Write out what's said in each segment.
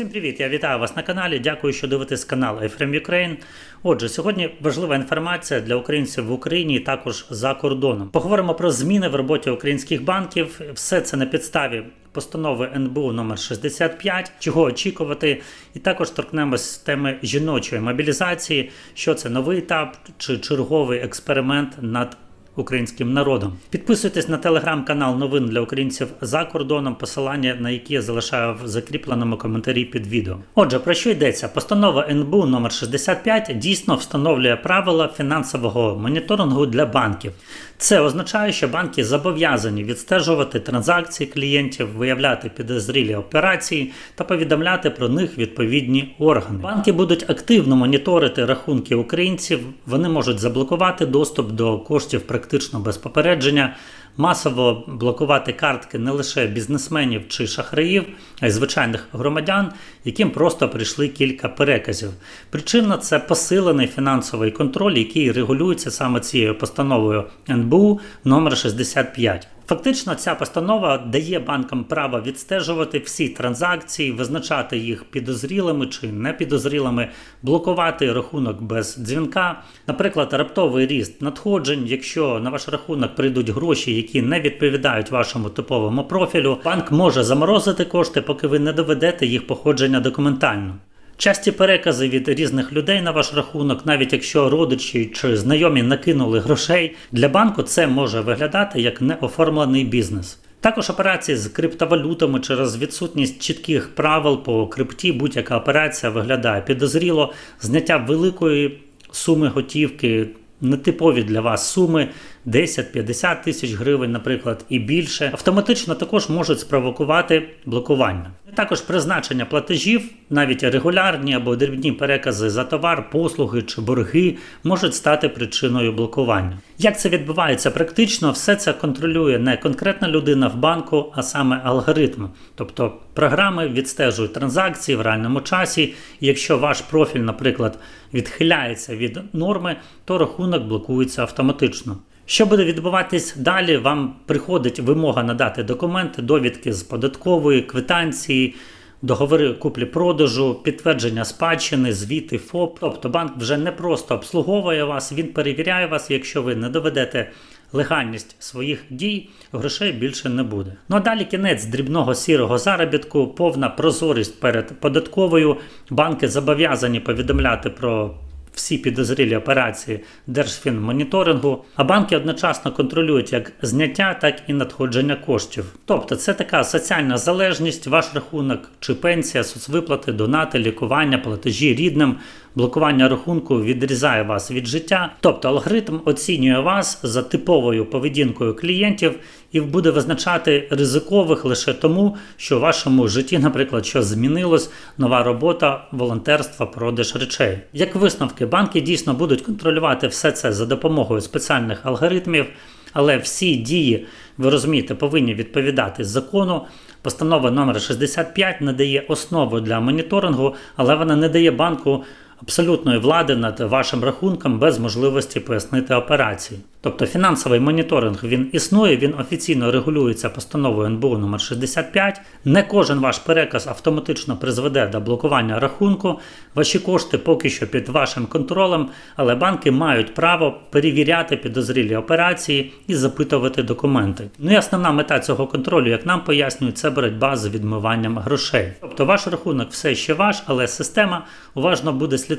Всім привіт! Я вітаю вас на каналі. Дякую, що дивитесь канал iFrame Ukraine. Отже, сьогодні важлива інформація для українців в Україні і також за кордоном. Поговоримо про зміни в роботі українських банків. Все це на підставі постанови НБУ номер 65, чого очікувати, і також торкнемось теми жіночої мобілізації. Що це новий етап чи черговий експеримент над українським народом. Підписуйтесь на телеграм-канал новин для українців за кордоном, посилання на які я залишаю в закріпленому коментарі під відео. Отже, про що йдеться? Постанова НБУ номер 65 дійсно встановлює правила фінансового моніторингу для банків. Це означає, що банки зобов'язані відстежувати транзакції клієнтів, виявляти підозрілі операції та повідомляти про них відповідні органи. Банки будуть активно моніторити рахунки українців. Вони можуть заблокувати доступ до коштів практично без попередження, масово блокувати картки не лише бізнесменів чи шахраїв, а й звичайних громадян, яким просто прийшли кілька переказів. Причина це посилений фінансовий контроль, який регулюється саме цією постановою НБУ номер 65. Фактично, ця постанова дає банкам право відстежувати всі транзакції, визначати їх підозрілими чи непідозрілими, блокувати рахунок без дзвінка. Наприклад, раптовий ріст надходжень, якщо на ваш рахунок прийдуть гроші, які не відповідають вашому типовому профілю, банк може заморозити кошти, поки ви не доведете їх походження документально. Часті перекази від різних людей на ваш рахунок, навіть якщо родичі чи знайомі накинули грошей, для банку це може виглядати як неоформлений бізнес. Також операції з криптовалютами через відсутність чітких правил по крипті, будь-яка операція виглядає підозріло, зняття великої суми готівки, нетипові для вас суми 10-50 тисяч гривень, наприклад, і більше, автоматично також можуть спровокувати блокування. Також призначення платежів, навіть регулярні або дрібні перекази за товар, послуги чи борги можуть стати причиною блокування. Як це відбувається практично, все це контролює не конкретна людина в банку, а саме алгоритм. Тобто програми відстежують транзакції в реальному часі. І якщо ваш профіль, наприклад, відхиляється від норми, то рахунок блокується автоматично. Що буде відбуватись далі? Вам приходить вимога надати документи, довідки з податкової, квитанції, договори куплі-продажу, підтвердження спадщини, звіти ФОП. Тобто банк вже не просто обслуговує вас, він перевіряє вас. Якщо ви не доведете легальність своїх дій, грошей більше не буде. Ну а далі кінець дрібного сірого заробітку, повна прозорість перед податковою. Банки зобов'язані повідомляти про всі підозрілі операції Держфінмоніторингу, а банки одночасно контролюють як зняття, так і надходження коштів. Тобто це така соціальна залежність, ваш рахунок чи пенсія, соцвиплати, донати, лікування, платежі рідним, блокування рахунку відрізає вас від життя. Тобто алгоритм оцінює вас за типовою поведінкою клієнтів і буде визначати ризикових лише тому, що в вашому житті, наприклад, що змінилось нова робота, волонтерство, продаж речей. Як висновки, банки дійсно будуть контролювати все це за допомогою спеціальних алгоритмів, але всі дії, ви розумієте, повинні відповідати закону. Постанова номер 65 надає основу для моніторингу, але вона не дає банку абсолютної влади над вашим рахунком без можливості пояснити операції. Тобто фінансовий моніторинг він існує, він офіційно регулюється постановою НБУ номер 65 Не кожен ваш переказ автоматично призведе до блокування рахунку. Ваші кошти поки що під вашим контролем, але банки мають право перевіряти підозрілі операції і запитувати документи. Ну і основна мета цього контролю, як нам пояснюють, це боротьба з відмиванням грошей. Тобто ваш рахунок все ще ваш, але система уважно буде слідкувати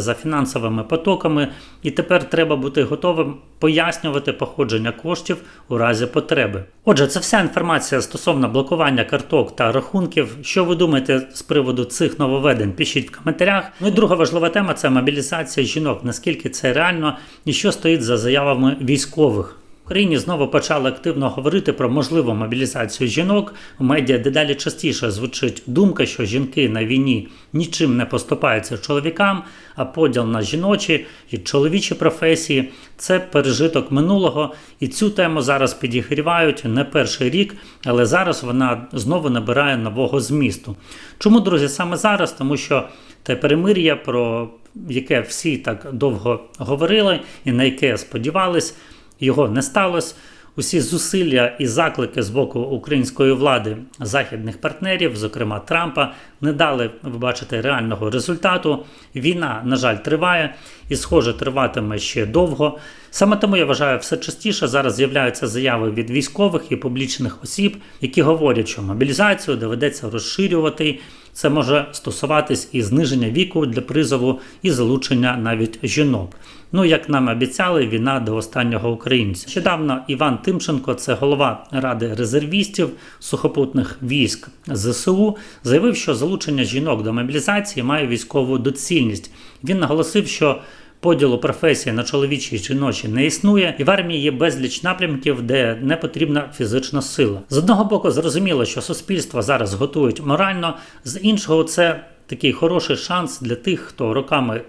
за фінансовими потоками, і тепер треба бути готовим пояснювати походження коштів у разі потреби. Отже, це вся інформація стосовно блокування карток та рахунків. Що ви думаєте з приводу цих нововведень? Пишіть в коментарях. Ну і друга важлива тема це мобілізація жінок. Наскільки це реально і що стоїть за заявами військових? Україні знову почали активно говорити про можливу мобілізацію жінок. У медіа дедалі частіше звучить думка, що жінки на війні нічим не поступаються чоловікам, а поділ на жіночі і чоловічі професії це пережиток минулого. І цю тему зараз підігрівають не перший рік, але зараз вона знову набирає нового змісту. Чому, друзі, саме зараз? Тому що те перемир'я, про яке всі так довго говорили і на яке сподівались його не сталося. Усі зусилля і заклики з боку української влади західних партнерів, зокрема Трампа, не дали, ви бачите, реального результату. Війна, на жаль, триває і, схоже, триватиме ще довго. Саме тому я вважаю, все частіше зараз з'являються заяви від військових і публічних осіб, які говорять, що мобілізацію доведеться розширювати. Це може стосуватись і зниження віку для призову, і залучення навіть жінок. Ну, як нам обіцяли, війна до останнього українця. Нещодавно Іван Тимченко, це голова ради резервістів сухопутних військ ЗСУ, заявив, що залучення жінок до мобілізації має військову доцільність. Він наголосив, що Поділу професії на чоловічі і жіночі не існує, і в армії є безліч напрямків, де не потрібна фізична сила. З одного боку, зрозуміло, що суспільство зараз готують морально, з іншого, це такий хороший шанс для тих, хто роками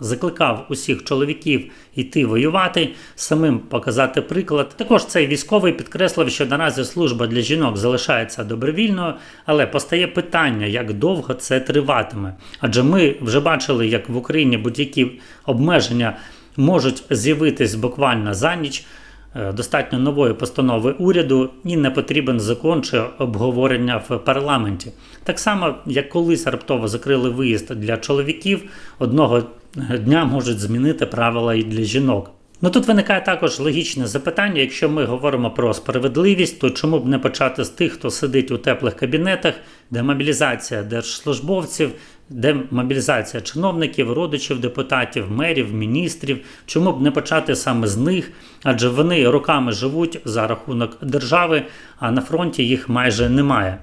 закликав усіх чоловіків йти воювати, самим показати приклад. Також цей військовий підкреслив, що наразі служба для жінок залишається добровільною, але постає питання, як довго це триватиме. Адже ми вже бачили, як в Україні будь-які обмеження можуть з'явитись буквально за ніч. Е, Достатньо нової постанови уряду і не потрібен закон чи обговорення в парламенті. Так само, як колись раптово закрили виїзд для чоловіків, одного дня можуть змінити правила і для жінок. Ну тут виникає також логічне запитання: якщо ми говоримо про справедливість, то чому б не почати з тих, хто сидить у теплих кабінетах, де мобілізація держслужбовців, де мобілізація чиновників, родичів, депутатів, мерів, міністрів? Чому б не почати саме з них? Адже вони роками живуть за рахунок держави, а на фронті їх майже немає.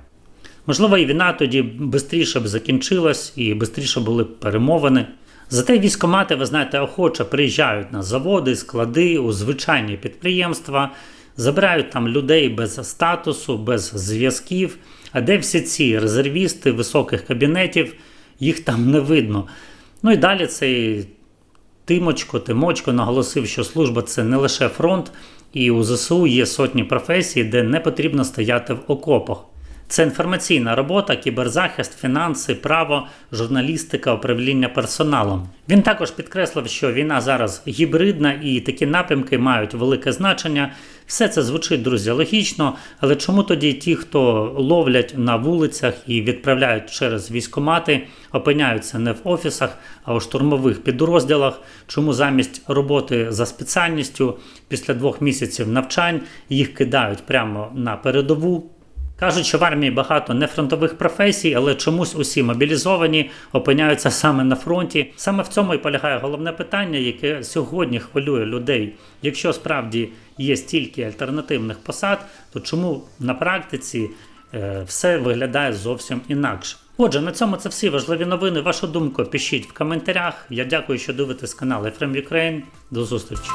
Можливо, і війна тоді швидше б закінчилась і швидше були б перемовини. Зате військомати, ви знаєте, охоче приїжджають на заводи, склади, у звичайні підприємства, забирають там людей без статусу, без зв'язків. А де всі ці резервісти високих кабінетів, їх там не видно. Ну і далі цей Тимочко, Тимочко наголосив, що служба це не лише фронт, і у ЗСУ є сотні професій, де не потрібно стояти в окопах. Це інформаційна робота, кіберзахист, фінанси, право, журналістика, управління персоналом. Він також підкреслив, що війна зараз гібридна і такі напрямки мають велике значення. Все це звучить, друзі, логічно, але чому тоді ті, хто ловлять на вулицях і відправляють через військомати, опиняються не в офісах, а у штурмових підрозділах? Чому замість роботи за спеціальністю після двох місяців навчань їх кидають прямо на передову? Кажуть, що в армії багато нефронтових професій, але чомусь усі мобілізовані опиняються саме на фронті. Саме в цьому і полягає головне питання, яке сьогодні хвилює людей. Якщо справді є стільки альтернативних посад, то чому на практиці е, все виглядає зовсім інакше? Отже, на цьому це всі важливі новини. Вашу думку пишіть в коментарях. Я дякую, що дивитесь канал Ефрем Ukraine. До зустрічі.